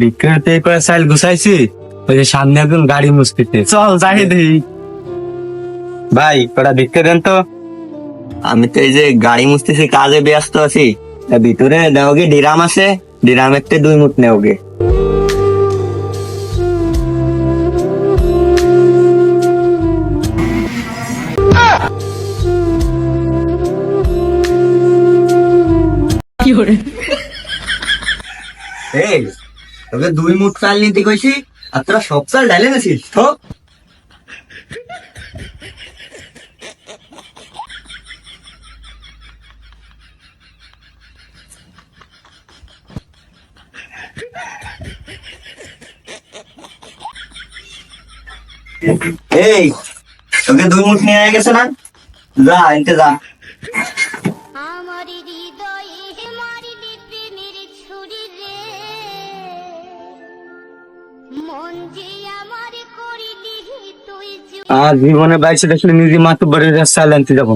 বিক্রেতে করে সাইল গুছাইছি, ওই যে সামনে একজন গাড়ি মুসকিতে চল, যাই দেখি। ভাই, কটা ভিক্ষে দেন তো। আমি তো এই যে গাড়ি মুছতেছি, কাজে ব্যস্ত আছি। তা ভিতরে দেওগে ডিরাম আছে ডিরামের তে দুই মুঠ নেওগে। এই তোকে দুই মুঠ চাল নিতে কইছি আর তোরা সব চাল ডালে গেছিস তো এই তোকে দুই মুঠ নিয়ে গেছে না? যা এনতে যা। আমার আর জীবনে বাইশে দেখলে নিজে মাতব্বরের আনতে যাব